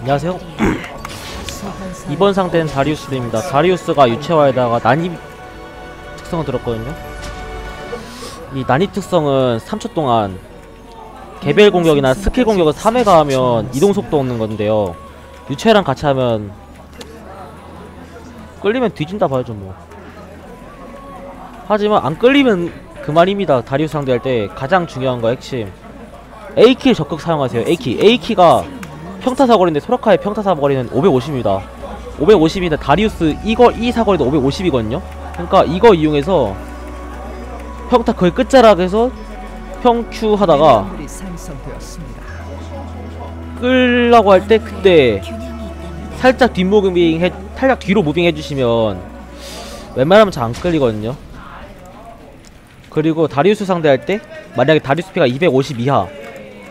안녕하세요. 이번 상대는 다리우스입니다. 다리우스가 유채화에다가 난입 특성을 들었거든요. 이 난입 특성은 3초 동안 개별 공격이나 스킬 공격을 3회가 하면 이동 속도 얻는 건데요. 유채랑 같이 하면 끌리면 뒤진다 봐야죠 뭐. 하지만 안 끌리면 그만입니다. 다리우스 상대할 때 가장 중요한 거 핵심 A키를 적극 사용하세요. A키. A키가 평타 사거리인데 소라카의 평타 사거리는 550입니다. 550인데 다리우스 이거 이 사거리도 550이거든요. 그러니까 이거 이용해서 평타 거의 끝자락에서 평큐 하다가. 끌라고 할 때 그때 살짝 뒷무빙 해 살짝 뒤로 무빙 해주시면 웬만하면 잘 안 끌리거든요. 그리고 다리우스 상대할 때 만약에 다리우스 피가 250 이하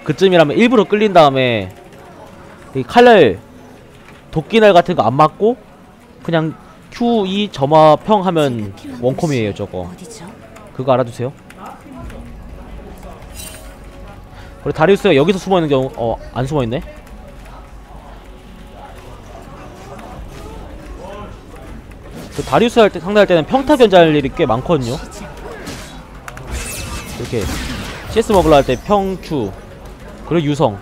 그쯤이라면 일부러 끌린 다음에 이 칼날 도끼날 같은 거 안 맞고 그냥 Q2 점화 평 하면 원콤이에요 저거? 그거 알아두세요. 그리고 다리우스가 여기서 숨어있는 경우 어 안 숨어있네? 그 다리우스 할 때 상대할 때는 평타 견제할 일이 꽤 많거든요. 이렇게 CS 먹으려 할 때 평큐 그리고 유성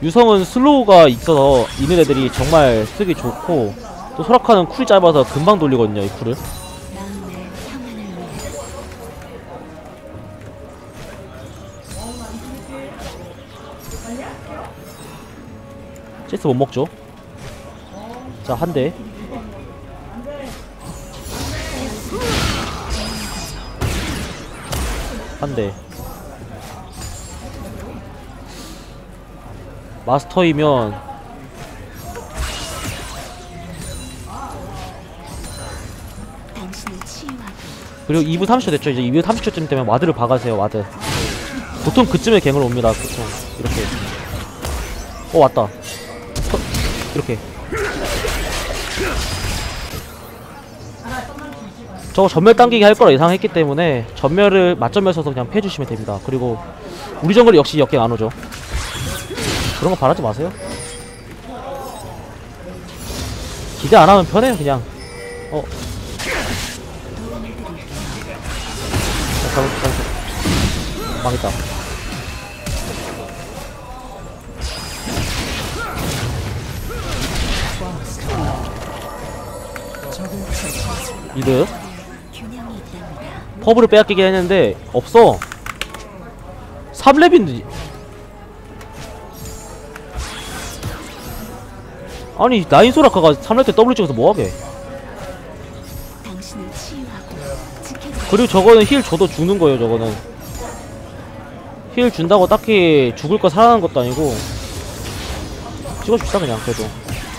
유성은 슬로우가 있어서 있는 애들이 정말 쓰기 좋고 또 소라카는 쿨이 짧아서 금방 돌리거든요 이 쿨을. CS 못 먹죠? 자 한대. 한대 마스터이면 그리고 2부 30초 됐죠? 이제 2부 30초쯤 되면 와드를 박아세요 와드. 보통 그쯤에 갱을 옵니다 보통. 이렇게. 어 왔다. 서, 이렇게. 저거 전멸 당기기 할 거라 예상했기 때문에 전멸을 맞전멸 써서 그냥 패주시면 됩니다. 그리고 우리 정글이 역시 역갱 안 오죠 그런 거 바라지 마세요 기대 안 하면 편해요 그냥 어 어, 잘못, 잘못. 망했다. 미드. 퍼브를 빼앗기긴 했는데, 없어. 3렙인데. 아니, 나인 소라카가 3렙 때 W 찍어서 뭐하게. 그리고 저거는 힐 줘도 죽는 거예요, 저거는. 힐 준다고 딱히 죽을 거 살아나는 것도 아니고. 찍어줍시다, 그냥, 그래도.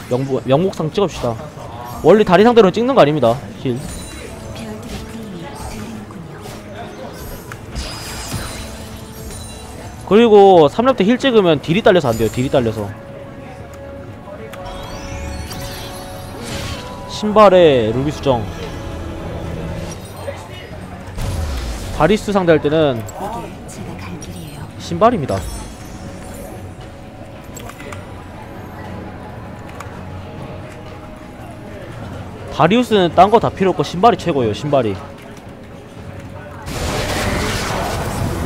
명부, 명목상 찍어줍시다. 원래 다리 상대로는 찍는 거 아닙니다, 힐. 그리고 3렙 때 힐 찍으면 딜이 딸려서 안 돼요. 딜이 딸려서. 신발에 루비 수정. 바리스 상대할 때는. 신발입니다. 다리우스는 딴 거 다 필요 없고 신발이 최고예요. 신발이.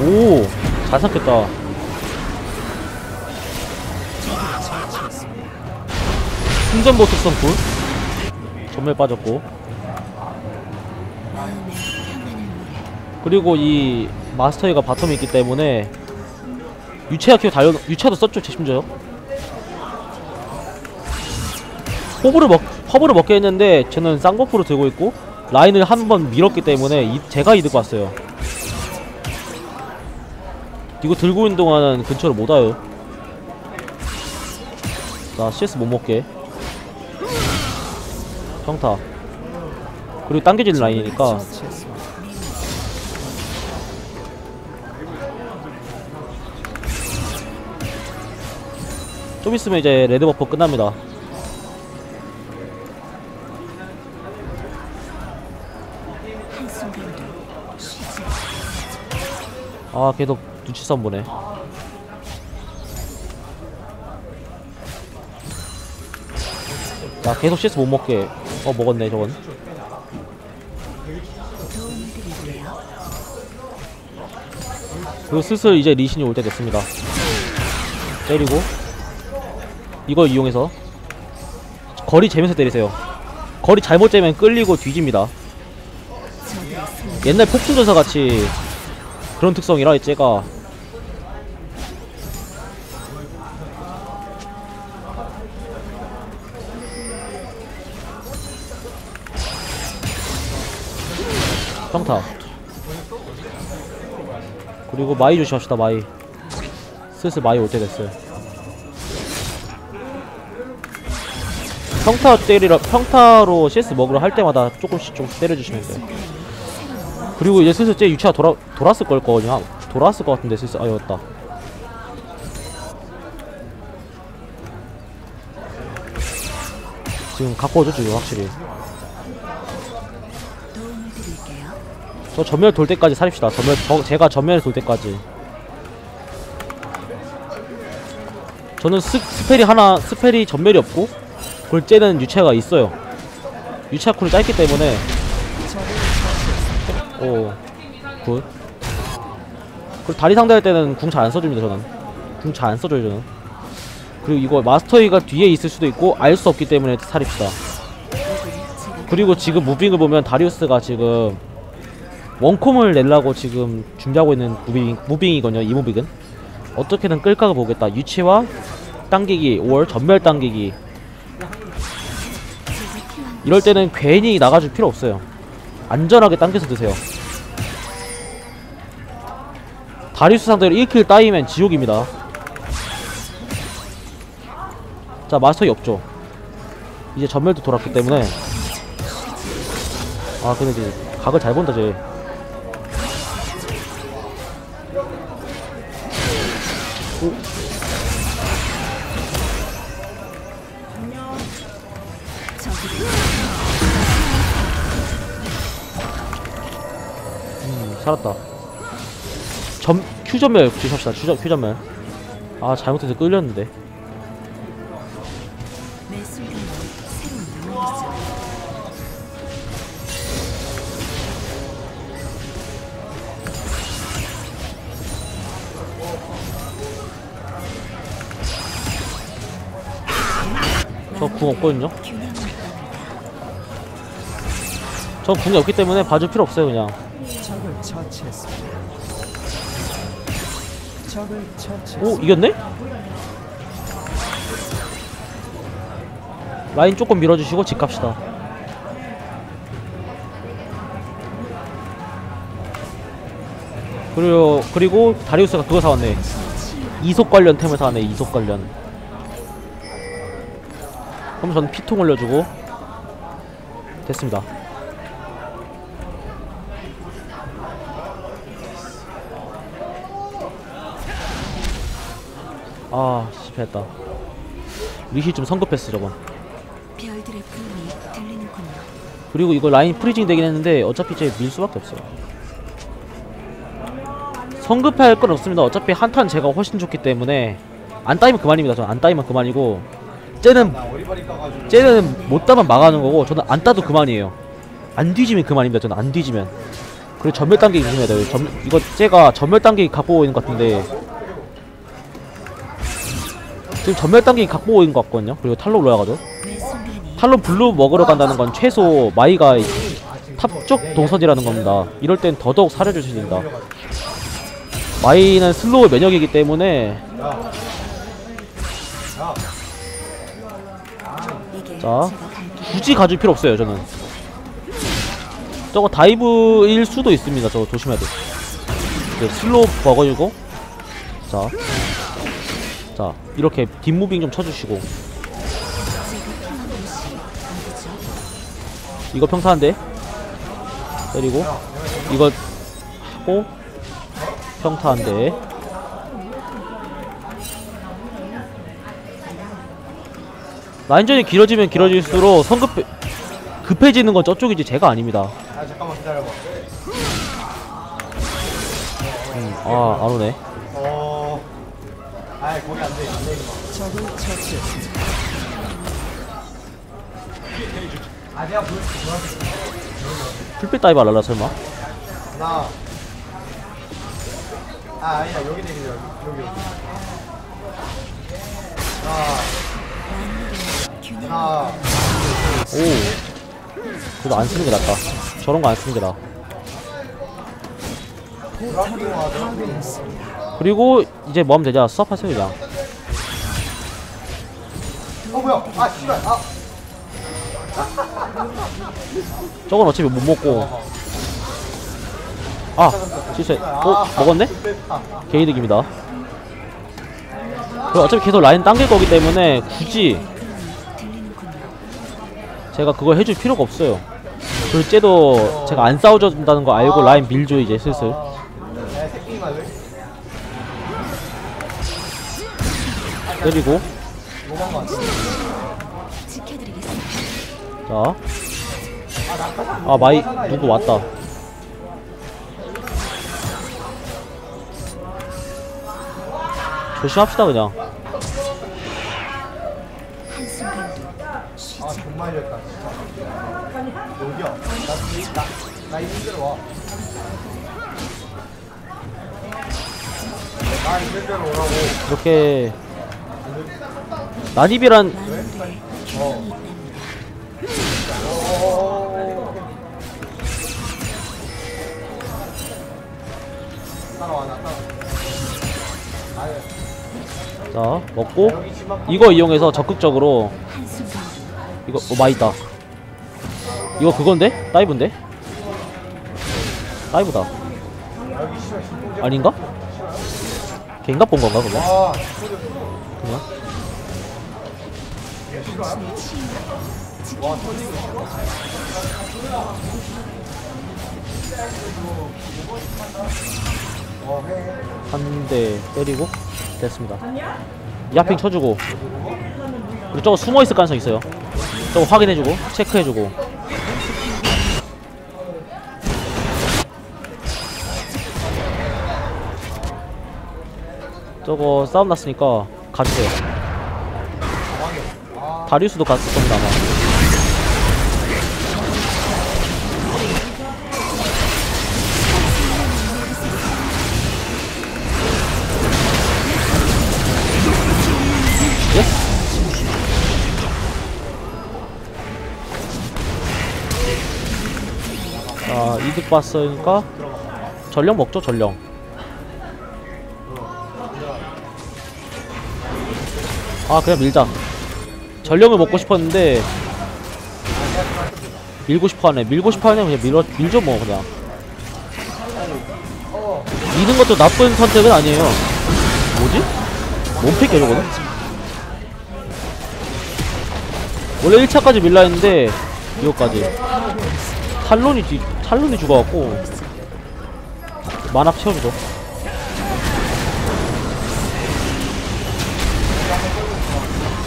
오, 잘 삼켰다. 충전보 특성 굴 전멸 빠졌고. 그리고 이 마스터이가 바텀에 있기 때문에 유채가 키워 달려 유채도 썼죠 심지어 호브를 먹 허브를 먹게 했는데 저는 쌍꺼풀을 들고 있고 라인을 한 번 밀었기 때문에 이, 제가 이득 봤어요. 이거 들고 있는 동안은 근처를 못 와요. 자 CS 못 먹게 평타 그리고 당겨지는 라인이니까. 좀 있으면 이제 레드 버프 끝납니다. 아 계속 눈치 싸움 보네. 나 계속 CS 못 먹게 어 먹었네 저건. 그리고 슬슬 이제 리신이 올 때 됐습니다. 때리고. 이걸 이용해서. 거리 재면서 때리세요. 거리 잘못 재면 끌리고 뒤집니다. 옛날 폭풍전사 같이 그런 특성이라 쟤가 그리고 마이 조심합시다 마이 슬슬 마이 올 때 됐어요 평타 때리러 평타로 CS 먹으러 할 때마다 조금씩 조금씩 때려주시면 돼요 그리고 이제 슬슬 쟤 유치가 돌아 돌았을 걸 거거든요. 돌았을 것 같은데 슬슬 아 여었다. 지금 갖고 오죠 지금 확실히. 저 전멸 돌 때까지 살립시다. 전멸 저, 제가 전멸 돌 때까지. 저는 스, 스펠이 하나 스펠이 전멸이 없고 그걸 째는 유체가 있어요. 유체가 쿨이 짧기 때문에 오 굿. 그리고 다리 상대할 때는 궁 잘 안 써줍니다 저는. 궁 잘 안 써줘요 저는. 그리고 이거 마스터이가 뒤에 있을 수도 있고 알 수 없기 때문에 살입시다. 제가 그리고 지금 무빙을 보면 다리우스가 지금 원콤을 내려고 지금 준비하고 있는 무빙, 무빙이거든요 이 무빙은. 어떻게든 끌까 보겠다. 유치와 당기기 5월 전멸 당기기. 이럴 때는 괜히 나가줄 필요 없어요. 안전하게 당겨서 드세요. 다리우스 상대로 1킬 따이면 지옥입니다. 자 마스터이 없죠. 이제 전멸도 돌았기 때문에. 아 근데 이제 각을 잘 본다 쟤 살았다. 점, 큐전멸 주십시다. 큐전, 큐전멸 아 잘못해서 끌렸는데. 매 순간이 새로운 영혼이죠. 저궁 없거든요? 저 궁이 없기 때문에 봐줄 필요 없어요 그냥 처치했습니다. 적을 오 처치했습니다. 이겼네? 라인 조금 밀어주시고 집 갑시다 그리고 그리고 다리우스가 그거 사왔네 이속 관련 템을 사왔네 이속 관련 그럼 전 피통 올려주고 됐습니다 아 실패했다. 리시 좀 성급했어 들리는군요. 그리고 이거 라인 프리징 되긴 했는데 어차피 이제 밀 수밖에 없어요. 성급할 건 없습니다. 어차피 한탄 제가 훨씬 좋기 때문에 안 따이면 그만입니다. 저는 안 따이면 그만이고 쟤는 쟤는 못 따면 막아는 거고 저는 안 따도 그만이에요. 안 뒤지면 그만입니다. 저는 안 뒤지면. 그리고 전멸 단계기 조심해야 돼요. 전, 이거 쟤가 전멸 단계기 갖고 있는 것 같은데 지금 전멸 갖고 있는 것 같거든요 그리고 탈로 올라가죠 탈론 블루 먹으러 간다는 건 최소 마이가 탑쪽 동선이라는 겁니다. 이럴 땐 더더욱 사려주셔야 된다. 마이는 슬로우 면역이기 때문에 자. 굳이 가줄 필요 없어요. 저는 저거 다이브일 수도 있습니다. 저거 조심해야 돼. 네, 슬로우 먹어주고 자, 자 이렇게 뒷무빙 좀 쳐주시고? 이거 평타한데 때리고 이거 하고 평타한데 라인전이 길어지면 길어질수록 성급 급해지는 건 저쪽이지 제가 아닙니다. 아. 음, 아, 안 오네. 어. 아 거기 안 돼. 안 돼. 적을 처치했습니다. 아 내가 풀빛 다이브 알라 설마? 하나 아 아니다 여기 되게 여기 여기 여기 하나 오 그래도 안 쓰는 게 낫다 저런 거 안 쓰는 게 나아 드라프팅 하자 그리고 이제 뭐 하면 되냐 수업 하세요 그냥 어 뭐야? 아 씨발. 아. 저건 어차피 못 먹고. 아 실수해. 어? 먹었네? 개이득입니다. 어차피 계속 라인 당길 거기 때문에 굳이. 제가 그걸 해줄 필요가 없어요. 쟤도 제가 안 싸워준다는 거 알고 라인 밀죠 이제 슬슬 때리고. 자. 아, 마이, 누구 왔다. 조심합시다, 그냥. 대로 와. 나 대로 오라고. 이렇게. 난입이란, 자, 먹고. 이거 이용해서 적극적으로. 이거, 어, 마이 있다. 이거 그건데? 다이브인데? 다이브다. 아닌가? 갱갑 본 건가, 그거? 아 그냥? 한 대 때리고 됐습니다. 야핑 쳐주고 그리고 저거 숨어 있을 가능성 있어요. 저거 확인해주고 체크해주고 저거 싸움 났으니까 가주세요. 갔을 겁니다 아마. 자 이득 봤으니까 전령 먹죠 전령. 아 그냥 밀자 전령을 먹고 싶었는데 밀고 싶어하네. 밀고 싶어하네 그냥 밀어 밀죠 뭐 그냥. 미는 것도 나쁜 선택은 아니에요. 뭐지? 몸팩이야 저거는? 원래 1차까지 밀라 했는데 이거까지. 탈론이 뒤, 탈론이 죽어갖고 만화 채워주죠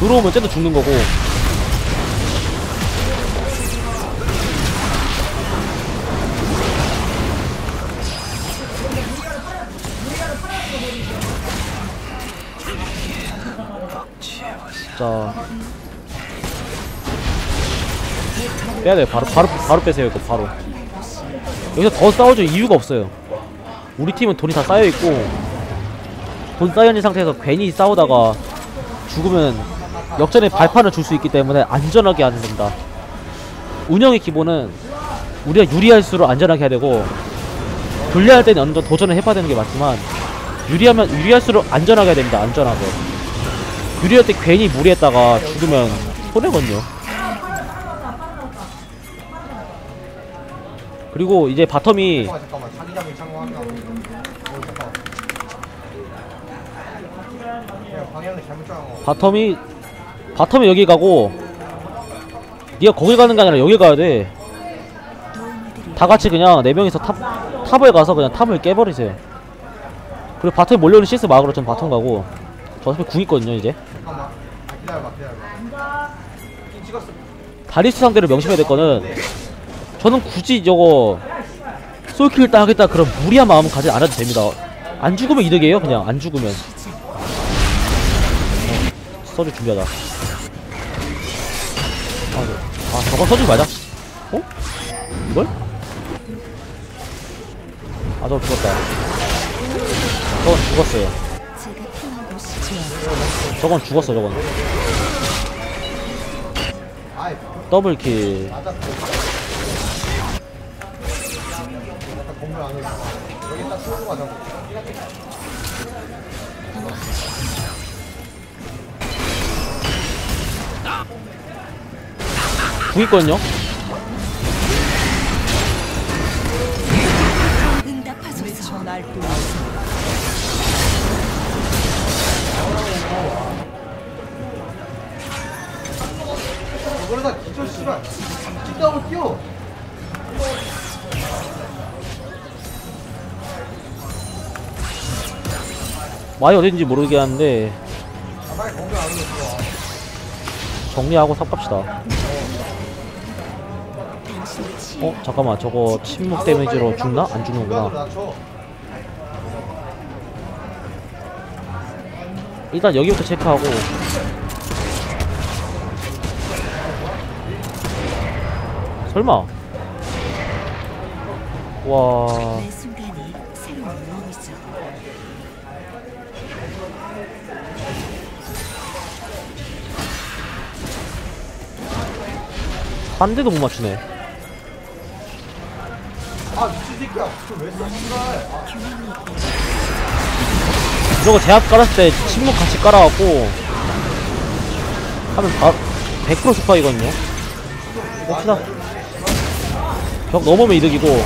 들어오면 쟤도 죽는 거고. 자. 빼야돼. 바로 바로 바로 빼세요 이거 바로. 여기서 더 싸워줄 이유가 없어요. 우리 팀은 돈이 다 쌓여있고 돈 쌓여있는 상태에서 괜히 싸우다가 죽으면 역전의 발판을 줄 수 있기 때문에 안전하게 하는 겁니다 운영의 기본은 우리가 유리할수록 안전하게 해야 되고 불리할 때는 어느 정도 도전을 해봐야 되는 게 맞지만 유리하면 유리할수록 안전하게 해야 됩니다 안전하게 유리할 때 괜히 무리했다가 죽으면 손해거든요 그리고 이제 바텀이. 바텀이 바텀이 여기 가고 네가 거기 가는 게 아니라 여기 가야 돼. 도움을 드릴 다 같이 그냥 네 명이서 탑 탑을 가서 그냥 탑을 깨버리세요. 그리고 바텀에 몰려오는 CS 막으로 전 바텀 가고 저 어차피 궁 있거든요 이제. 다리스 상대로 명심해야 될 거는 저는 굳이 저거 솔킬 따 하겠다 그런 무리한 마음은 가지 않아도 됩니다. 안 죽으면 이득이에요 그냥 안 죽으면. 어, 서류 준비하다. 아, 네. 아 저거 써주지 말자 어? 이걸? 아 저거 죽었다 저건 죽었어요 저건 죽었어 저건 더블킬 궁 있거든요? 마이 어딘지 안으로 들어와 정리하고 삽 갑시다 당신의 치 어? 잠깐만 저거 침묵 데미지로 죽나? 안 죽는구나 일단 여기부터 체크하고 설마 와매 순간이 새로운 몸이죠. 한 대도 못 맞추네 아 미친 새끼야. 그걸 왜 써? 씨발. 아, 있고 저거 제압 깔았을 때 침묵 같이 깔아갖고 하면 바, 100% 스파이거든요. 봅시다 벽 넘으면 이득이고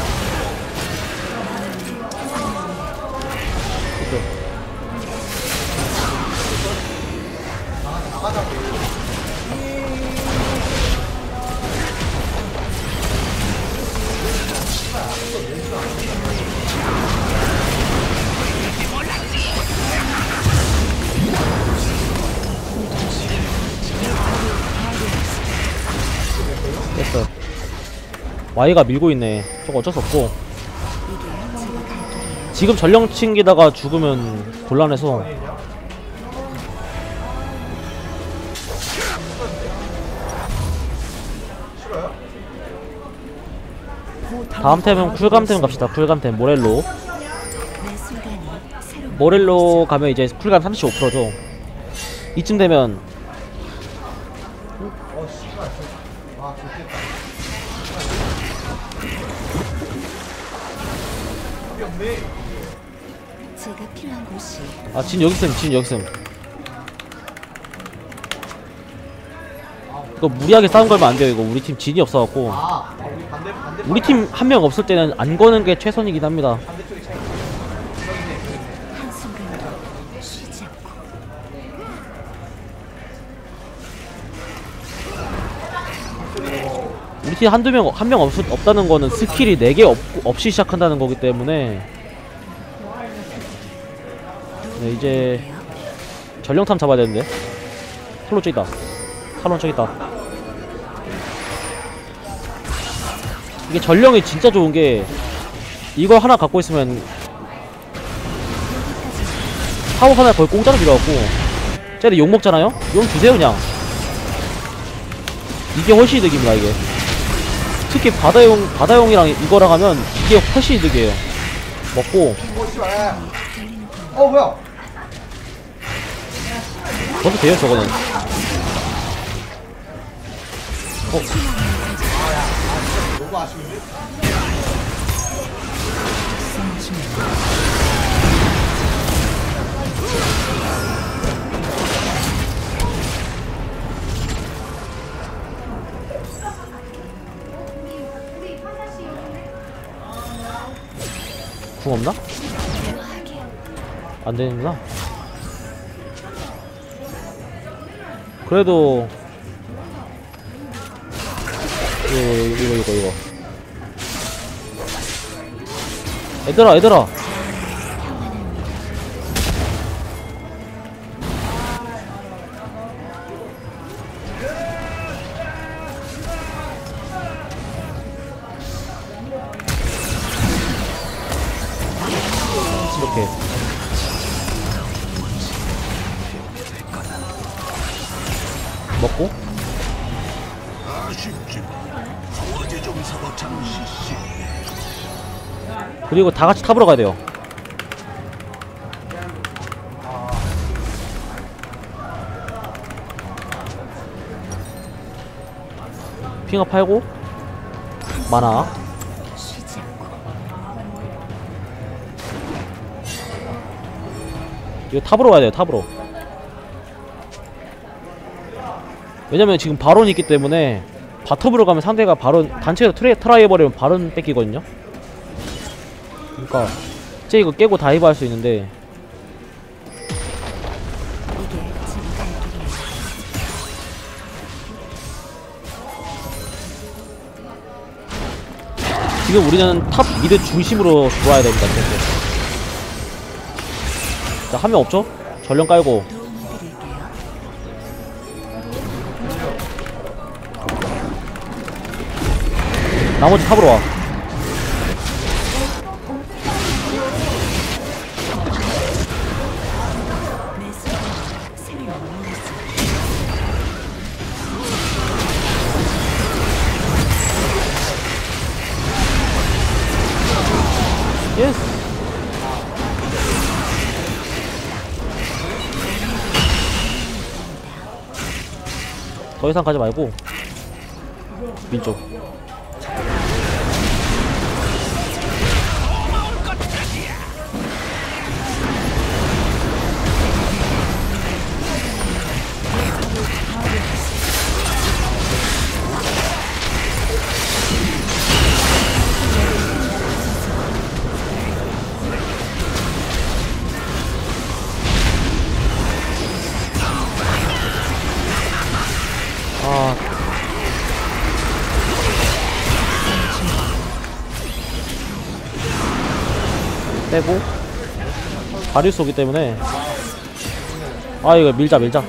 Y가 밀고 있네. 저거 어쩔 수 없고. 지금 전령 챙기다가 죽으면 곤란해서. 다음 템은 쿨감템 갑시다. 쿨감템 모렐로. 모렐로 가면 이제 쿨감 35%죠. 이쯤 되면 곳이 아진 여기 있음 진 여기 있음 이거 무리하게 싸움 걸면 안 돼요 이거. 우리 팀 진이 없어갖고. 아, 아 우리 팀 한 명 없을 때는 안 거는 게 최선이긴 합니다. 우리 팀 한두 명 한 명 없다는 거는 스킬이 4개 없, 없이 시작한다는 거기 때문에 네 이제 전령탐 잡아야 되는데. 탈론 있다. 탈론 있다. 이게 전령이 진짜 좋은 게 이걸 하나 갖고 있으면 사업 하나 거의 공짜로 밀어갖고. 쟤네 욕 먹잖아요? 욕 주세요 그냥. 이게 훨씬 이득입니다 이게. 특히 바다용 바다용이랑 이거랑 하면 이게 훨씬 이득이에요. 먹고. 어 뭐야 저도 돼요 저거는. 아쉬운데 궁 없나? 안 되는구나 그래도 이거 이거 이거 이거. 얘들아 얘들아 먹고? 그리고 다 같이 탑으로 가야 돼요. 핑어 팔고 만화 이거 탑으로 가야 돼요 탑으로 왜냐면 지금 바론이 있기 때문에 바텀으로 가면 상대가 바론 단체로 트레, 트라이 해버리면 바론 뺏기거든요? 그러니까 쟤 이거 깨고 다이브 할 수 있는데. 지금 우리는 탑 미드 중심으로 들어와야 됩니다 자 한 명 없죠? 전령 깔고 나머지 탑으로 와. 예스 더 이상 가지 말고 왼쪽 바리우스 오기 때문에. 아 이거 밀자 밀자.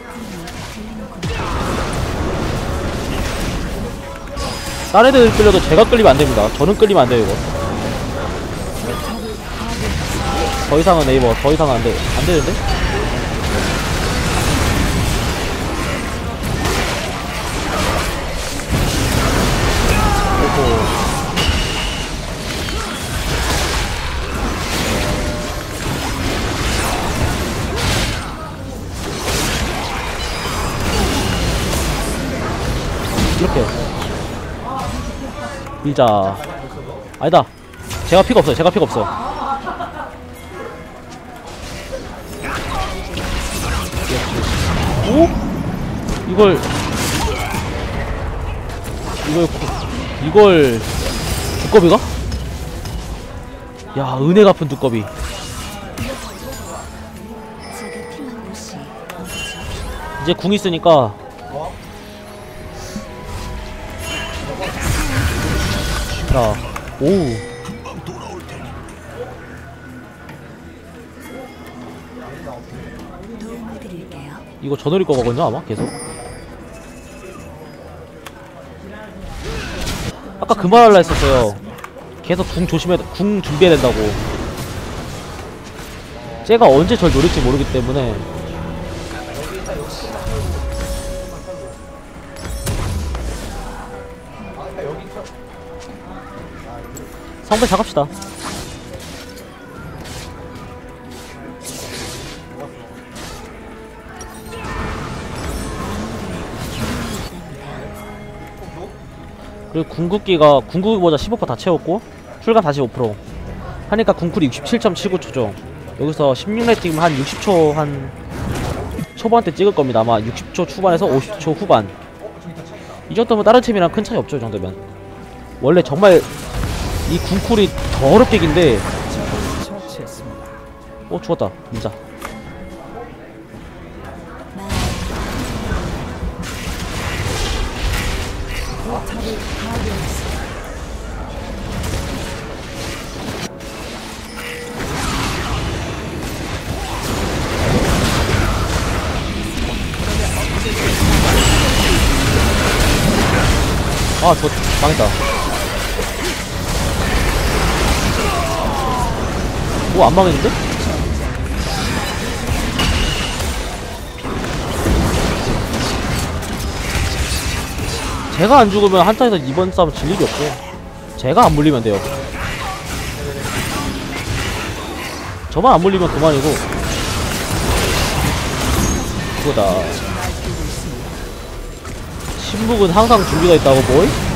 딴 애들 끌려도 제가 끌리면 안됩니다. 저는 끌리면 안돼요 이거. 더 이상은 네이버 더 이상은 안돼 안되는데? 오호 이렇게 밀자 아니다 제가 피가 없어요 제가 피가 없어 오? 이걸 이걸 고- 이걸 두꺼비가? 야 은혜 갚은 두꺼비? 이제 궁 있으니까 자 오우. 도움을 드릴게요. 이거 저놀이 거거든요 아마? 계속? 아까 그 말 할라 했었어요. 계속 궁 조심해 궁 준비해야 된다고. 쟤가 언제 절 노릴지 모르기 때문에 성배 작합시다. 그리고 궁극기가 궁극기보다 15%다 채웠고 쿨감 45% 하니까 궁쿨이 67.79초죠. 여기서 16레 한 60초 한 초반 때 찍을 겁니다. 아마 60초 초반에서 50초 후반. 이 정도면 다른 챔이랑 큰 차이 없죠 이 정도면. 원래 정말 이 궁쿨이 더럽게 긴데. 어 죽었다 밀자 아, 저 망했다. 오, 안 망했는데? 제가 안 죽으면 한타에서 이번 싸움 질 일이 없고 제가 안 물리면 돼요 저만 안 물리면 그만이고 그거다 신북은 항상 준비가 있다고 뭘?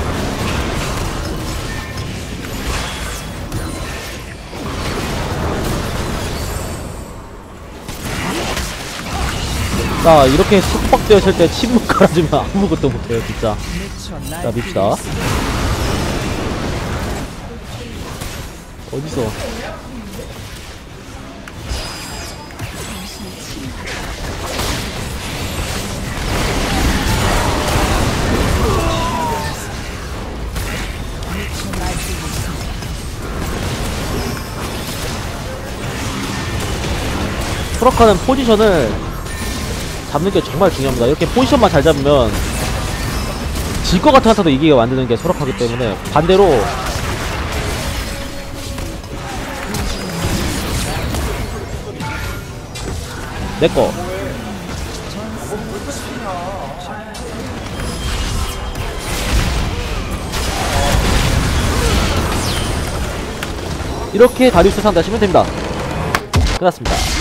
자 이렇게 속박되었을 때 침묵 깔아주면 아무것도 못해요 진짜. 자날 밉시다. 어디서? 프로카는 포지션을 잡는 게 정말 중요합니다. 이렇게 포지션만 잘 잡으면 질것 한타도 이기게 만드는 게 소락하기 때문에 반대로 내꺼 이렇게 다리우스 상대 하시면 됩니다. 끝났습니다